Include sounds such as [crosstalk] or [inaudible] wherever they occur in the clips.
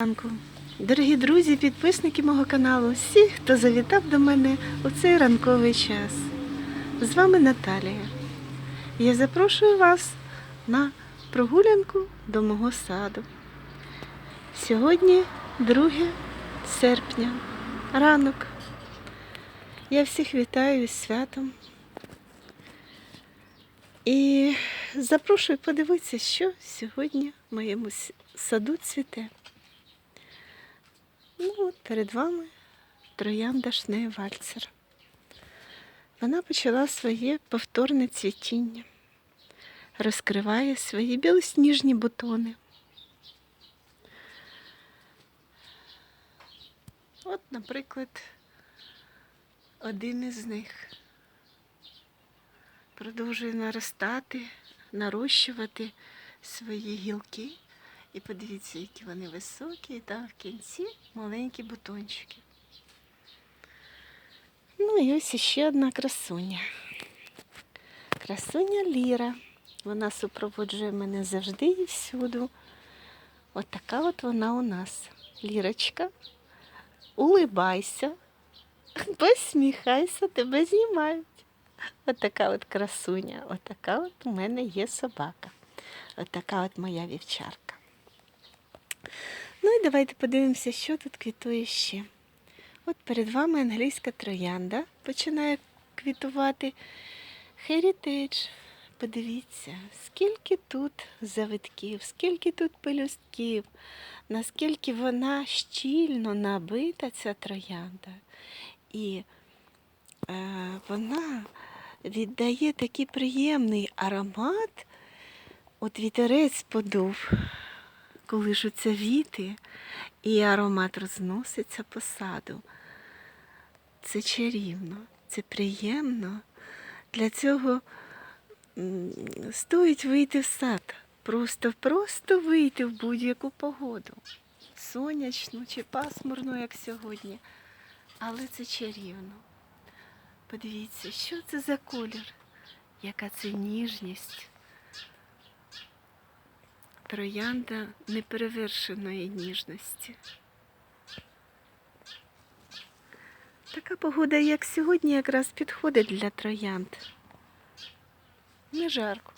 ранку. Дорогі друзі, підписники мого каналу, всі, хто завітав до мене у цей ранковий час. З вами Наталія. Я запрошую вас на прогулянку до мого саду. Сьогодні 2 серпня, ранок. Я всіх вітаю із святом. І запрошую подивитися, що сьогодні в моєму саду цвіте. Ну, от перед вами троянда Шнеєвальцер. Вона почала своє повторне цвітіння, розкриває свої білосніжні бутони. От, наприклад, один із них продовжує наростати, нарощувати свої гілки. І подивіться, які вони високі, і там в кінці маленькі бутончики. Ну і ось ще одна красуня. Красуня Ліра. Вона супроводжує мене завжди і всюду. От така от вона у нас. Лірочка, улибайся, [laughs] посміхайся, тебе знімають. От от красуня, от от у мене є собака. От от моя вівчарка. Ну і давайте подивимося, що тут квітує ще. От перед вами англійська троянда починає квітувати. Heritage. Подивіться, скільки тут завитків, скільки тут пелюстків, наскільки вона щільно набита, ця троянда. І е, вона віддає такий приємний аромат. От вітерець подув, колишуться віти, і аромат розноситься по саду. Це чарівно, це приємно. Для цього стоїть вийти в сад. Просто, просто вийти в будь-яку погоду. Сонячну чи пасмурну, як сьогодні. Але це чарівно. Подивіться, що це за колір, яка це ніжність. Троянда неперевершеної ніжності. Така погода, як сьогодні, якраз підходить для троянд. Не жарко.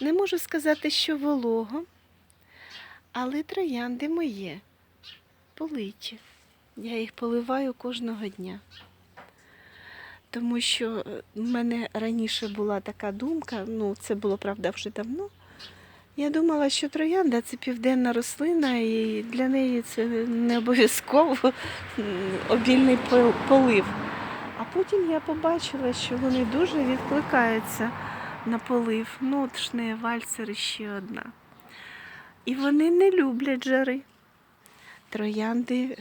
Не можу сказати, що волого, але троянди моє политі. Я їх поливаю кожного дня. Тому що е, в мене раніше була така думка, ну це було правда вже давно. Я думала, що троянда це південна рослина, і для неї це не обов'язково обільний полив. А потім я побачила, що вони дуже відкликаються на полив. Ну, от шнея вальцер ще одна. І вони не люблять жари. Троянди,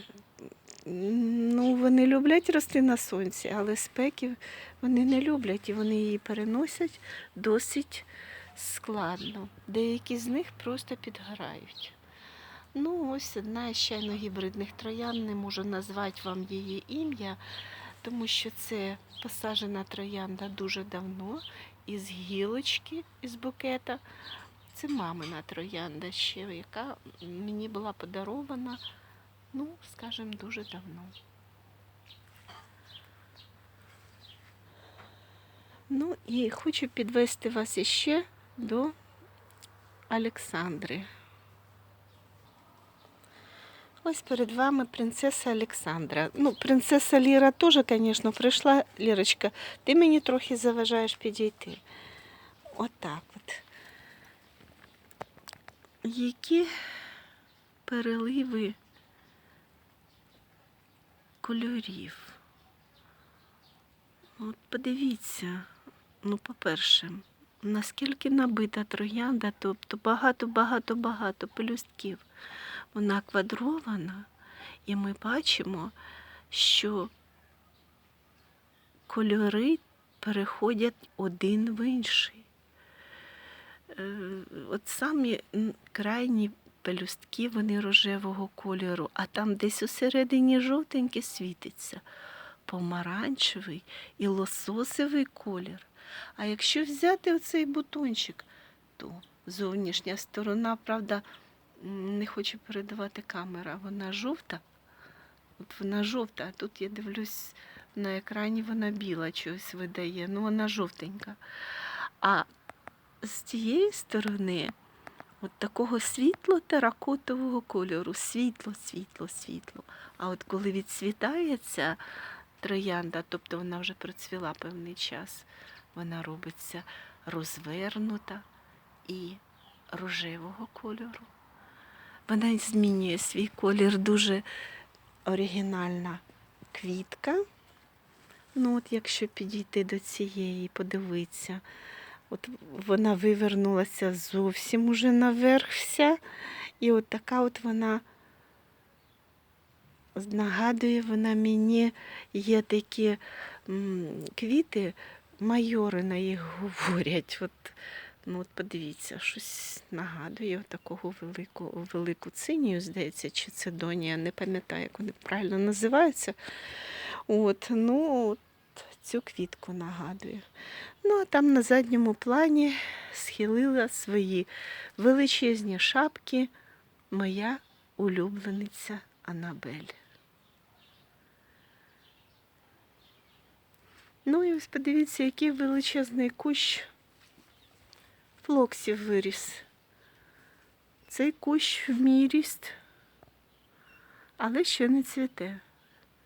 ну, вони люблять рости на сонці, але спеки вони не люблять і вони її переносять досить складно. Деякі з них просто підгорають. Ну, ось одна із гібридних троян, не можу назвати вам її ім'я, тому що це посаджена троянда дуже давно, із гілочки, із букета. Це мамина троянда ще, яка мені була подарована, ну, скажімо, дуже давно. Ну і хочу підвести вас іще до Олександри. Ось перед вами принцеса Олександра. Ну, принцеса Ліра теж, звісно, прийшла. Лірочка, ти мені трохи заважаєш підійти. Отак от. Які переливи кольорів. От подивіться, ну, по-перше, наскільки набита троянда, тобто багато-багато-багато пелюстків. Вона квадрована, і ми бачимо, що кольори переходять один в інший. Е, От самі крайні пелюстки вони рожевого кольору, а там десь усередині жовтеньке світиться помаранчевий і лососевий колір. А якщо взяти оцей бутончик, то зовнішня сторона, правда, не хочу передавати камера, вона жовта. От вона жовта, а тут я дивлюсь на екрані, вона біла чогось видає. Ну, вона жовтенька. А з тієї сторони от такого світло-теракотового кольору. Світло, світло, світло. А от коли відцвітає ця троянда, тобто вона вже процвіла певний час, вона робиться розвернута і рожевого кольору. Вона змінює свій колір дуже оригінальна квітка. Ну, от якщо підійти до цієї, подивитися, от вона вивернулася зовсім уже наверх вся. І от така от вона нагадує вона мені, є такі м, квіти, майори на їх говорять. От, ну, от подивіться, щось нагадує такого велику, велику цинію, здається, чи це донія, не пам'ятаю, як вони правильно називаються. От, ну, от цю квітку нагадує. Ну, а там на задньому плані схилила свої величезні шапки моя улюблениця Анабель. Ну і ось подивіться, який величезний кущ флоксів виріс. Цей кущ в мій ріст, але ще не цвіте.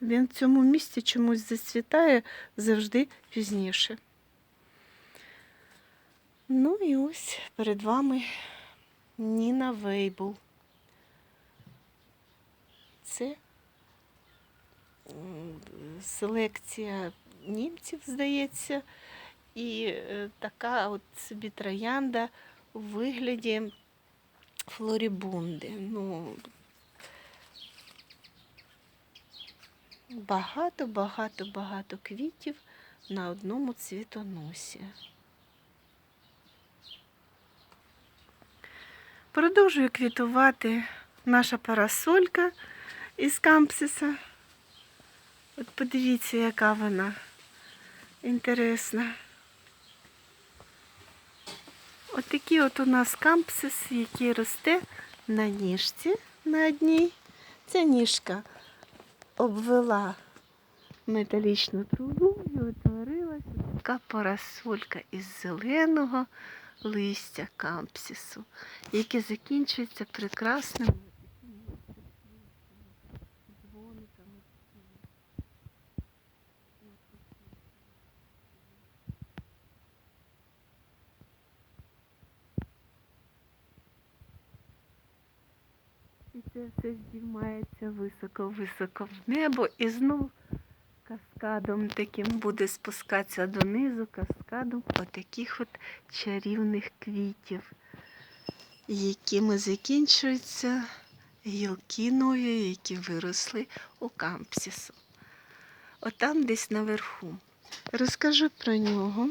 Він в цьому місці чомусь зацвітає завжди пізніше. Ну і ось перед вами Ніна Вейбл. Це селекція німців, здається, і е, така от собі троянда у вигляді флорібунди. Ну, багато, багато, багато квітів на одному цвітоносі. Продовжує квітувати наша парасолька із кампсиса. От подивіться, яка вона інтересна. От такий от у нас кампсис, який росте на ніжці на одній. Ця ніжка обвела металічну трубу і утворилася така парасолька із зеленого листя кампсису, яке закінчується прекрасним І це все здіймається високо-високо в небо і знов каскадом таким буде спускатися донизу, каскадом отаких от чарівних квітів, якими закінчуються гілки нові, які виросли у кампсісу. Отам десь наверху. Розкажу про нього.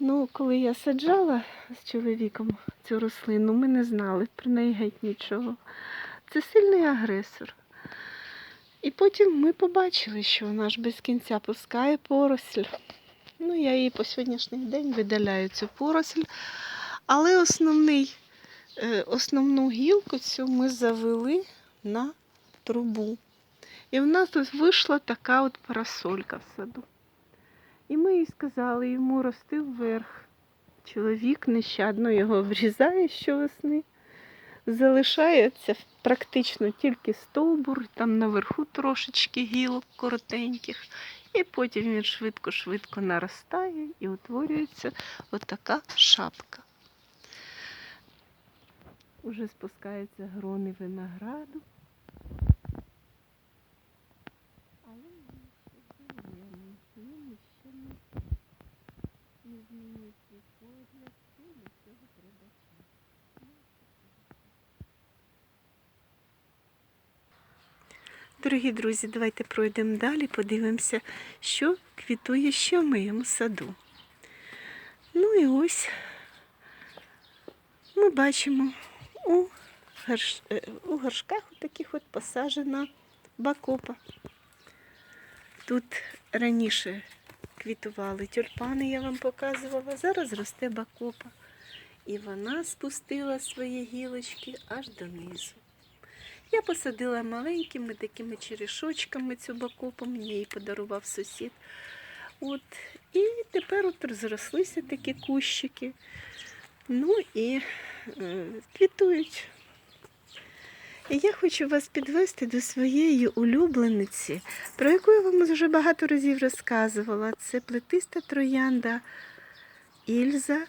Ну, коли я саджала з чоловіком цю рослину, ми не знали про неї геть нічого. Це сильний агресор. І потім ми побачили, що вона ж без кінця пускає поросль. Ну, я її по сьогоднішній день видаляю цю поросль. Але основний, е, основну гілку цю ми завели на трубу. І в нас тут вийшла така от парасолька в саду. І ми їй сказали йому рости вверх. Чоловік нещадно його обрізає щовесни, залишається практично тільки стовбур, там наверху трошечки гілок коротеньких, і потім він швидко-швидко наростає і утворюється отака шапка. Уже спускаються грони винограду. Але він ще зелений, він ще не, свій колір, і до цього треба час. Дорогі друзі, давайте пройдемо далі, подивимося, що квітує ще в моєму саду. Ну і ось ми бачимо у, горш... е, у горшках таких от посаджена бакопа. Тут раніше квітували тюльпани, я вам показувала, зараз росте бакопа. і вона спустила свої гілочки аж донизу. Я посадила маленькими такими черешочками цю бакопу, мені її подарував сусід. От. І тепер от розрослися такі кущики. Ну і е, квітують. І я хочу вас підвести до своєї улюблениці, про яку я вам вже багато разів розказувала. Це плетиста троянда Ільза